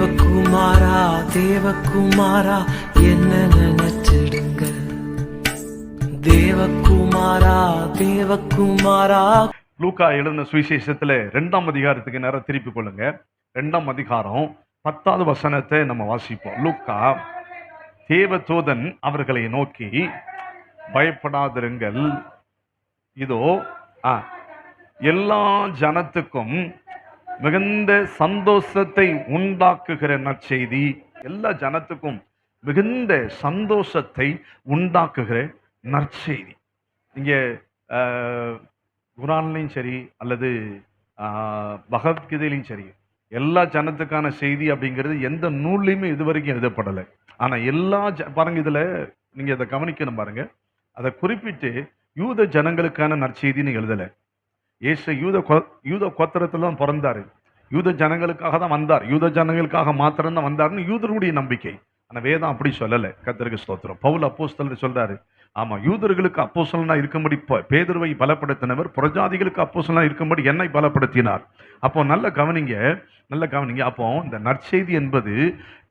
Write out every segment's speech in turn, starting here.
தேவகுமாரா தேவகுமாரா என்ன நினைச்சிடுங்க தேவகுமாரா தேவகுமாரா. லூக்கா எழுதின சுவிசேஷத்துல ரெண்டாம் அதிகாரத்துக்கு நேரம் திருப்பி கொள்ளுங்க. ரெண்டாம் அதிகாரம் பத்தாவது வசனத்தை நம்ம வாசிப்போம். லூக்கா தேவதூதன் அவர்களை நோக்கி பயப்படாதிருங்கள். இதோ ஆ, எல்லா ஜனத்துக்கும் மிகுந்த சந்தோஷத்தை உண்டாக்குகிற நற்செய்தி. எல்லா ஜனத்துக்கும் மிகுந்த சந்தோஷத்தை உண்டாக்குகிற நற்செய்தி. இங்கே குரான்லையும் சரி அல்லது பகவத்கீதையிலையும் சரி எல்லா ஜனத்துக்கான செய்தி அப்படிங்கிறது எந்த நூல்லையுமே இது வரைக்கும் எழுதப்படலை. ஆனால் எல்லா ஜ பாருங்க இதில் நீங்கள் அதை கவனிக்கணும் பாருங்கள் அதை குறிப்பிட்டு யூத ஜனங்களுக்கான நற்செய்தின்னு எழுதலை. இயேசு யூத யூத கோத்திரத்தில் தான் பிறந்தாரு. யூத ஜனங்களுக்காக தான் வந்தார். யூத ஜனங்களுக்காக மாத்திரம் தான் வந்தார்னு யூதருடைய நம்பிக்கை. ஆனால் வேதம் அப்படி சொல்லலை. கத்தருக்கு ஸ்தோத்திரம். பவுல் அப்போஸ்தலர் சொல்கிறாரு ஆமாம் யூதர்களுக்கு அப்போஸ்தலனா இருக்கும்படி பேதர்வை பலப்படுத்தினவர் புரஜாதிகளுக்கு அப்போஸ்தலனா இருக்கும்படி என்னை பலப்படுத்தினார். அப்போ நல்ல கவனிங்க நல்ல கவனிங்க. அப்போ இந்த நற்செய்தி என்பது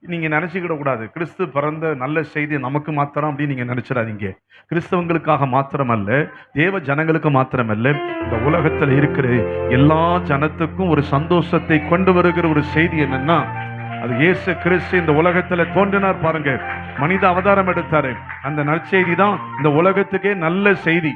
நீங்கள் நினச்சிக்கிட கூடாது. கிறிஸ்து பிறந்த நல்ல செய்தி நமக்கு மாத்திரம் அப்படின்னு நீங்கள் நினைச்சிடாதீங்க. கிறிஸ்தவங்களுக்காக மாத்திரமல்ல தேவ ஜனங்களுக்கு மாத்திரமல்ல இந்த உலகத்தில் இருக்கிற எல்லா ஜனத்துக்கும் ஒரு சந்தோஷத்தை கொண்டு வருகிற ஒரு செய்தி என்னன்னா அது இயேசு கிறிஸ்து இந்த உலகத்தில் தோன்றினார் பாருங்க. மனித அவதாரம் எடுத்தாரு. அந்த நற்செய்தி தான் இந்த உலகத்துக்கே நல்ல செய்தி.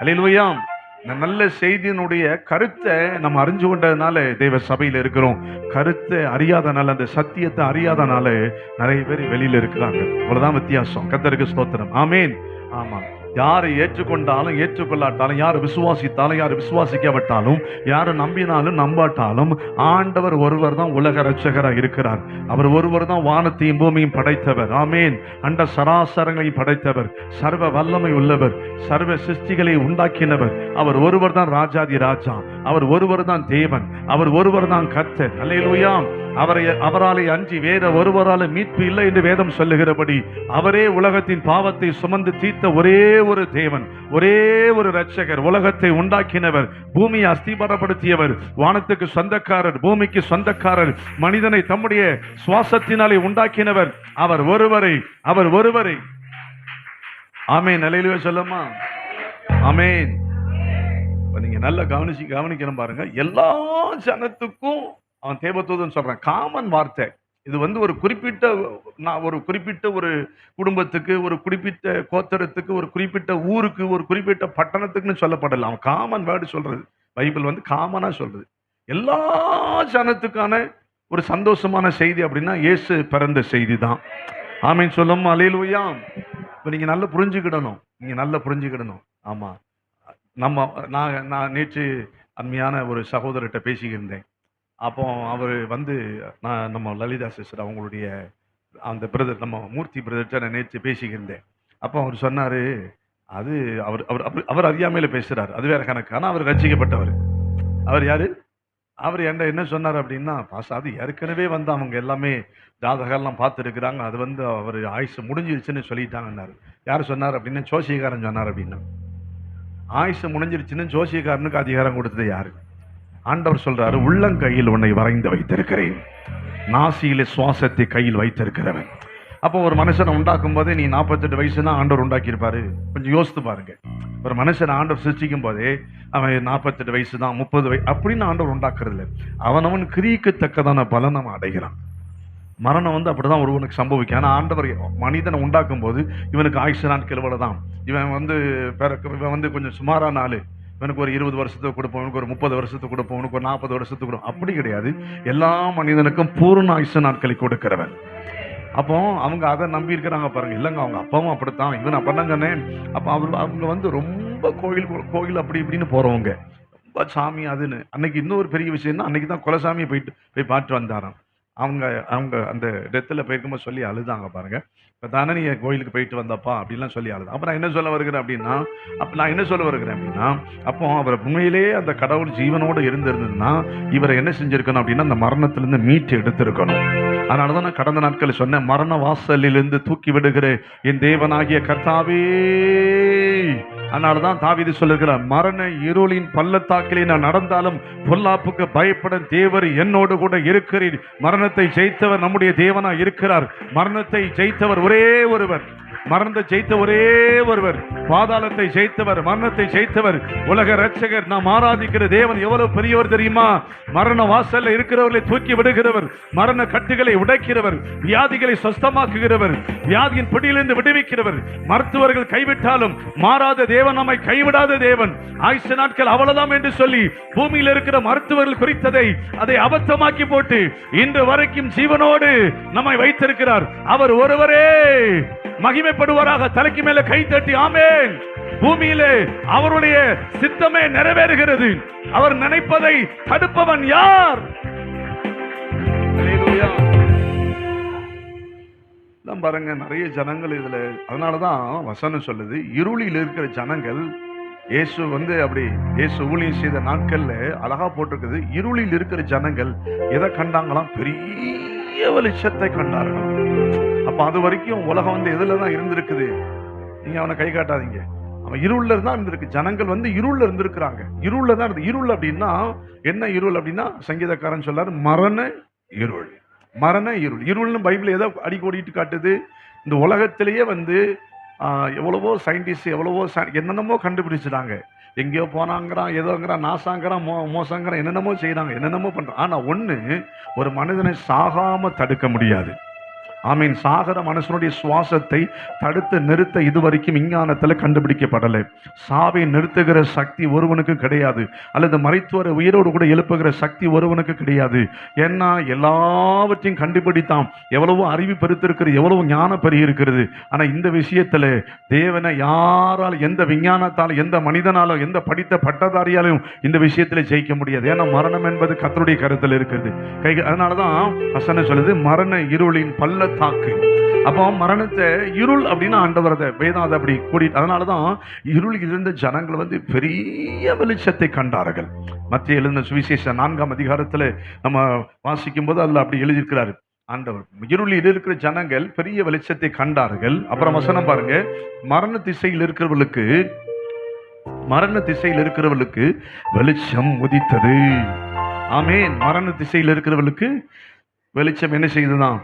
அலையிலுவையாம் இந்த நல்ல செய்தியினுடைய கருத்தை நம்ம அறிஞ்சு கொண்டதுனால தேவ சபையில் இருக்கிறோம். கருத்தை அறியாதனால அந்த சத்தியத்தை அறியாதனால நிறைய பேர் வெளியில் இருக்கிறாங்க. அவ்வளோதான் வித்தியாசம். கத்தருக்கு ஸ்தோத்திரம். ஆமேன். ஆமாம். யாரை ஏற்றுக்கொண்டாலும் ஏற்றுக்கொள்ளாட்டாலும் யார் விசுவாசித்தாலும் யார் விசுவாசிக்காவிட்டாலும் யாரை நம்பினாலும் நம்பாட்டாலும் ஆண்டவர் ஒருவர் தான் உலக ரட்சகராக இருக்கிறார். அவர் ஒருவர் தான் வானத்தையும் பூமியும் படைத்தவர். ஆமேன். அண்ட சராசரங்களையும் படைத்தவர். சர்வ வல்லமை உள்ளவர். சர்வ சிருஷ்டிகளை உண்டாக்கினவர். அவர் ஒருவர் தான் ராஜாதி ராஜா. அவர் ஒருவர் தான் தேவன். அவர் ஒருவர் தான் கர்த்தர். அல்லேலூயாம் அவரை அவராலே அஞ்சி வேற ஒருவரால் மீட்பு இல்லை என்று வேதம் சொல்லுகிறபடி அவரே உலகத்தின் பாவத்தை சுமந்து தீர்த்த ஒரே ஒரு தேவன் ஒரே ஒரு இரட்சகர் உலகத்தை உண்டாக்கினவர் பூமியை அஸ்திபாரப்படுத்தியவர் வானத்துக்கு சொந்தக்காரர் பூமிக்கு சொந்தக்காரர் மனிதனை தம்முடைய சுவாசத்தினாலே உண்டாக்கினவர். அவர் ஒருவரை அவர் ஒருவரை. ஆமேன். நிலையிலுவே சொல்லமா ஆமேன். நீங்க நல்லா கவனிச்சு கவனிக்கணும் பாருங்க. எல்லா ஜனத்துக்கும் அவன் தேவதூதன் சொல்றான் காமன் வார்த்தை. இது வந்து ஒரு குறிப்பிட்ட நான் ஒரு குறிப்பிட்ட ஒரு குடும்பத்துக்கு ஒரு குறிப்பிட்ட கோத்தரத்துக்கு ஒரு குறிப்பிட்ட ஊருக்கு ஒரு குறிப்பிட்ட பட்டணத்துக்குன்னு சொல்லப்படல. அவன் காமன் வேர்டு சொல்றது. பைபிள் வந்து காமனாக சொல்றது. எல்லா ஜனத்துக்கான ஒரு சந்தோஷமான செய்தி அப்படின்னா இயேசு பிறந்த செய்தி தான் ஆமீன் சொல்லும் அலையிலுயாம் இப்போ நீங்கள் நல்லா புரிஞ்சுக்கிடணும். நீங்கள் நல்லா புரிஞ்சுக்கிடணும். ஆமாம் நம்ம நான் நான் நேற்று அண்மையான ஒரு சகோதரர்கிட்ட பேசிக்கிருந்தேன். அப்போ அவர் வந்து நான் நம்ம லலிதா சிஸ்டர் அவங்களுடைய அந்த பிரதர் நம்ம மூர்த்தி பிரதர்கிட்ட நான் நேற்று பேசிக்கிருந்தேன். அப்போ அவர் சொன்னார் அது அவர் அவர் அவர்- அவர் அறியாமையில் பேசுகிறார் அது வேற கணக்கு. ஆனால் அவர் ரசிக்கப்பட்டவர். அவர் யார்? அவர் என்கிட்ட என்ன சொன்னார் அப்படின்னா பாஸ் அது ஏற்கனவே வந்து அவங்க எல்லாமே ஜாதகம்லாம் பார்த்துருக்குறாங்க. அது வந்து அவர் ஆயுசு முடிஞ்சிருச்சுன்னு சொல்லிட்டாங்கன்னாரு. யார் சொன்னார் அப்படின்னா ஜோசியக்காரன் சொன்னார் அப்படின்னா. ஆயுசு முடிஞ்சிருச்சுன்னு ஜோசியக்காரனுக்கு அதிகாரம் கொடுத்தது யாரு? ஆண்டவர் சொல்றாரு உள்ளங்கையில் உன்னை வரைந்து வைத்திருக்கிறேன். நாசியிலே சுவாசத்தை கையில் வைத்திருக்கிறவன். அப்போ ஒரு மனுஷனை உண்டாக்கும் போதே நீ நாற்பத்தெட்டு வயசு தான் ஆண்டவர் உண்டாக்கியிருப்பாரு. கொஞ்சம் யோசித்து பாருங்க. ஒரு மனுஷனை ஆண்டவர் சிருஷ்டிக்கும் போதே அவன் நாற்பத்தெட்டு வயசு தான் முப்பது வயசு அப்படின்னு ஆண்டவர் உண்டாக்குறது இல்லை அவனவன் கிரியக்கத்தக்கதான பலன் அவன் அடைகிறான். மரணம் வந்து அப்படிதான் ஒருவனுக்கு சம்பவிக்கும். ஆனால் ஆண்டவர் மனிதனை உண்டாக்கும் போது இவனுக்கு ஆயுஷ நாட்கள் இவ்வளோ தான் இவன் வந்து பிறக்க இவன் வந்து கொஞ்சம் சுமாரான ஆள். இவனுக்கு ஒரு இருபது வருஷத்துக்கு கொடுப்போம் இவனுக்கு ஒரு முப்பது வருஷத்துக்கு கொடுப்போம் இவனுக்கு ஒரு நாற்பது வருஷத்துக்கு கொடுப்போம். அப்படி கிடையாது. எல்லா மனிதனுக்கும் பூர்ண ஆயுசு நாட்களை கொடுக்கிறவன். அப்போ அவங்க அதை நம்பி இருக்கிறாங்க பாருங்க. இல்லைங்க அவங்க அப்பாவும் அப்படித்தான். இவன் அப்பதான் சொன்னேன் அப்போ அவர் அவங்க வந்து ரொம்ப கோயில் கோயில் அப்படி இப்படின்னு போறவங்க. ரொம்ப சாமி அதுன்னு. அன்னைக்கு இன்னொரு பெரிய விஷயம்னா அன்னைக்கு தான் குலசாமியை போயிட்டு போய் பார்த்து வந்தாராம். அவங்க அவங்க அந்த டெத்தில் போயிருக்கும்போது சொல்லி அழுதாங்க பாருங்கள் இப்போ தானே நீ கோயிலுக்கு போயிட்டு வந்தப்பா அப்படிலாம் சொல்லி அழுது. அப்போ நான் என்ன சொல்ல வருகிறேன் அப்படின்னா அப்போ நான் என்ன சொல்ல வருகிறேன் அப்படின்னா அப்போ அவர் உண்மையிலேயே அந்த கடவுள் ஜீவனோடு இருந்திருந்ததுன்னா இவரை என்ன செஞ்சிருக்கணும் அப்படின்னா அந்த மரணத்துலேருந்து மீட்டு எடுத்திருக்கணும். அதனால தான் நான் கடந்த நாட்களில் சொன்னேன் மரண வாசலிலிருந்து தூக்கி விடுகிற என் தேவனாகிய கர்த்தாவே. அதனால தான் தாவிதி சொல்லுகிறார் மரண இருளின் பள்ளத்தாக்கிலே நான் நடந்தாலும் பொல்லாப்புக்கு பயப்பட தேவர் என்னோடு கூட இருக்கிறீர். மரணத்தை ஜெயித்தவர் நம்முடைய தேவனா இருக்கிறார். மரணத்தை ஜெயித்தவர் ஒரே ஒருவர். மரணத்தை ஜெயித்த ஒரே ஒருவர். பாதாளத்தை ஜெயித்தவர் மரணத்தை ஜெயித்தவர். உலக ரட்சகர் நாம் ஆராதிக்கிற தேவன் எவ்வளவு பெரியவர் தெரியுமா? மரண வாசல்ல இருக்கிறவர்களை தூக்கி விடுகிறவர் மரண கட்டுகளை உடைக்கிறவர் வியாதிகளை சொஸ்தமாக்குகிறவர் வியாதியின் பிடியிலிருந்து விடுவிக்கிறவர். மருத்துவர்கள் கைவிட்டாலும் மாறாத தேவன் நம்மை கைவிடாத தேவன். ஆயுச நாட்கள் அவ்வளவுதான் என்று சொல்லி பூமியில் இருக்கிற மருத்துவர்கள் குறித்ததை அதை அபத்தமாக்கி போட்டு இன்று வரைக்கும் ஜீவனோடு நம்மை வைத்திருக்கிறார். அவர் ஒருவரே. மகிமை மகிமைப்படுவாராக தலைக்கு மேல கை தட்டி ஆமேன். பூமியிலே அவருடைய சித்தமே நிறைவேறுகிறது. அவர் நினைப்பதை தடுப்பவன் யார்? பாருங்க நிறைய ஜனங்கள் இதுல. அதனாலதான் வசனம் சொல்லுது இருளில் இருக்கிற ஜனங்கள் இயேசு வந்து அப்படி இயேசு ஊழியம் செய்த நாட்கள்ல அழகா போட்டிருக்குது. இருளில் இருக்கிற ஜனங்கள் எதை கண்டாங்களாம்? பெரிய வெளிச்சத்தை கண்டார்களாம் அப்போ அது வரைக்கும் உலகம் வந்து எதில் தான் இருந்திருக்குது? நீங்கள் அவனை கை காட்டாதீங்க. அவன் இருளில் தான் இருந்திருக்கு. ஜனங்கள் வந்து இருளில் இருந்திருக்கிறாங்க. இருளில் தான் இருந்து இருள் அப்படின்னா என்ன இருள் அப்படின்னா சங்கீதக்காரன் சொல்லார் மரண இருள். மரண இருள். இருள்னு பைபிள் எதை அடிக்கோடிட்டு காட்டுது. இந்த உலகத்திலேயே வந்து எவ்வளவோ சயின்டிஸ்ட் எவ்வளவோ என்னென்னமோ கண்டுபிடிச்சிட்டாங்க. எங்கேயோ போனாங்கிறான் ஏதோங்கிறான் நாசாங்கிறான் மோ மோசங்கிறான் என்னென்னமோ செய்கிறாங்க என்னென்னமோ பண்ணுறான் ஆனால் ஒன்று ஒரு மனிதனை சாகாமல் தடுக்க முடியாது. ஆமீன். சாகர மனுஷனுடைய சுவாசத்தை தடுத்து நிறுத்த இதுவரைக்கும் விஞ்ஞானத்தில் கண்டுபிடிக்கப்படலை. சாவை நிறுத்துகிற சக்தி ஒருவனுக்கு கிடையாது. அல்லது மறைத்துவர உயிரோடு கூட எழுப்புகிற சக்தி ஒருவனுக்கு கிடையாது. ஏன்னா எல்லாவற்றையும் கண்டுபிடித்தான். எவ்வளவோ அறிவு பெருத்திருக்கிறது எவ்வளவு ஞானம் பெருகி இருக்கிறது ஆனால் இந்த விஷயத்தில் தேவனை யாரால் எந்த விஞ்ஞானத்தால் எந்த மனிதனாலும் எந்த படித்த பட்டதாரியாலும் இந்த விஷயத்தில் ஜெயிக்க முடியாது. ஏன்னா மரணம் என்பது கத்தருடைய கருத்தில் இருக்கிறது. கை அதனாலதான் அசனை சொல்லுது மரண இருளின் தாக்கு. அப்போ மரணத்தை இருள் அப்படின்னு ஆண்டவரதை வேதாத அப்படி கூட்டிட்டு அதனாலதான் இருள் இருந்த ஜனங்கள் வந்து பெரிய வெளிச்சத்தை கண்டார்கள். மத்திய எழுந்த சுவிசேஷ நான்காம் அதிகாரத்தில் நம்ம வாசிக்கும் போது அதில் அப்படி எழுதியிருக்கிறாரு. ஆண்டவர் இருளில் இருக்கிற ஜனங்கள் பெரிய வெளிச்சத்தை கண்டார்கள். அப்புறம் வசனம் பாருங்க. மரண திசையில் இருக்கிறவர்களுக்கு மரண திசையில் இருக்கிறவர்களுக்கு வெளிச்சம் உதித்தது. ஆமே மரண திசையில் இருக்கிறவர்களுக்கு வெளிச்சம் என்ன செய்ததாம்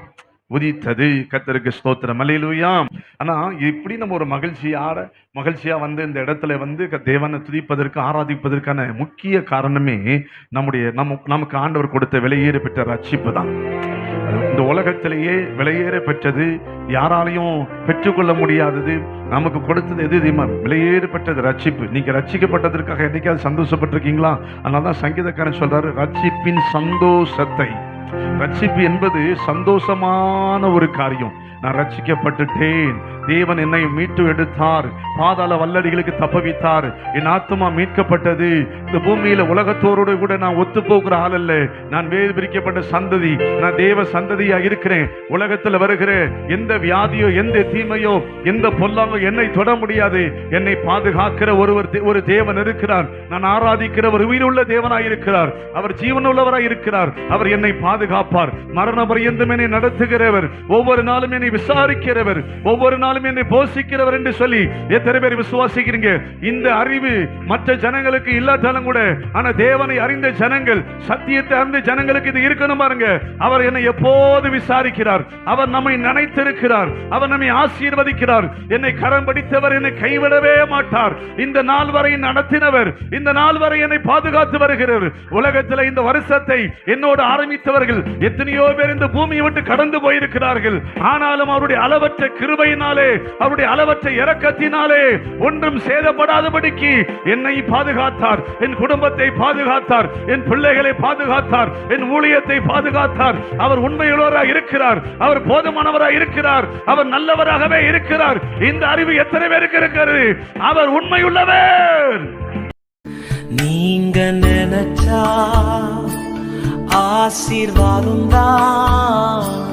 உதித்தது. கத்தருக்கு ஸ்தோத்திரம். அல்லேலூயா. ஆனா இப்படி நம்ம ஒரு மகிழ்ச்சியாட மகிழ்ச்சியா வந்து இந்த இடத்துல வந்து க- தேவனை துதிப்பதற்கு ஆராதிப்பதற்கான முக்கிய காரணமே நம்முடைய நம்ம நமக்கு ஆண்டவர் கொடுத்த விலையேற பெற்ற ரட்சிப்பு தான். இந்த உலகத்திலேயே விலையேற பெற்றது யாராலையும் பெற்றுக்கொள்ள முடியாதது நமக்கு கொடுத்தது எது தெரியுமா? விலையேற பெற்றது ரட்சிப்பு. நீங்க ரட்சிக்கப்பட்டதற்காக என்னைக்காவது சந்தோஷப்பட்டிருக்கீங்களா? அதனால தான் சங்கீதக்காரன் சொல்றாரு ரட்சிப்பின் சந்தோஷத்தை ரட்சிப்பு என்பது சந்தோஷமான ஒரு காரியம். நான் ரட்சிக்கப்பட்டுட்டேன். தேவன் என்னை மீட்டு எடுத்தார். பாதாள வல்லடிகளுக்கு தப்பவித்தார். என் ஆத்மா மீட்கப்பட்டது. இந்த பூமியில உலகத்தோரோடு கூட நான் ஒத்து போகிற ஆள் அல்ல. நான் வேறு பிரிக்கப்பட்ட சந்ததி. நான் தேவ சந்ததியா இருக்கிறேன். உலகத்துல வருகிற எந்த வியாதியோ எந்த தீமையோ எந்த பொல்லாமோ என்னை தொட முடியாது. என்னை பாதுகாக்கிற ஒருவர் தே- ஒரு தேவன் இருக்கிறார். நான் ஆராதிக்கிற ஒரு உயிருள்ள தேவனாய் இருக்கிறார். அவர் ஜீவனுள்ளவராய் இருக்கிறார். அவர் என்னை பாதுகாப்பார். மரண பரியந்தம் என்னை நடத்துகிறவர். ஒவ்வொரு நாளும் என்னை விசாரிக்கிறவர். ஒவ்வொரு நாள் நாளும் என்னை போஷிக்கிறவர் என்று சொல்லி எத்தனை பேர் விசுவாசிக்கிறீங்க? இந்த அறிவு மற்ற ஜனங்களுக்கு இல்லாட்டாலும் கூட ஆனா தேவனை அறிந்த ஜனங்கள் சத்தியத்தை அறிந்த ஜனங்களுக்கு இது இருக்கணும் பாருங்க. அவர் என்னை எப்போது விசாரிக்கிறார்? அவர் நம்மை நினைத்திருக்கிறார். அவர் நம்மை ஆசீர்வதிக்கிறார். என்னை கரம் பிடித்தவர் என்னை கைவிடவே மாட்டார். இந்த நாள் வரை நடத்தினவர் இந்த நாள் வரை என்னை பாதுகாத்து வருகிறவர். உலகத்தில் இந்த வருஷத்தை என்னோடு ஆரம்பித்தவர்கள் எத்தனையோ பேர் இந்த பூமியை விட்டு கடந்து போயிருக்கிறார்கள். ஆனாலும் அவருடைய அளவற்ற கிருபையினாலே அவருடைய அளவற்ற இறக்கத்தினாலே ஒன்றும் சேதப்படாதபடிக்கு என்னை பாதுகாத்தார். என் குடும்பத்தை பாதுகாத்தார். என் பிள்ளைகளை பாதுகாத்தார். என் ஊழியத்தை பாதுகாத்தார். அவர் உண்மையுள்ளவராக இருக்கிறார். அவர் போதுமானவராக இருக்கிறார். அவர் நல்லவராகவே இருக்கிறார். இந்த அறிவு எத்தனை பேருக்கு இருக்கிறது? அவர் உண்மையுள்ளவர். நீங்க நினைச்சா ஆசீர்வாதம் தான்.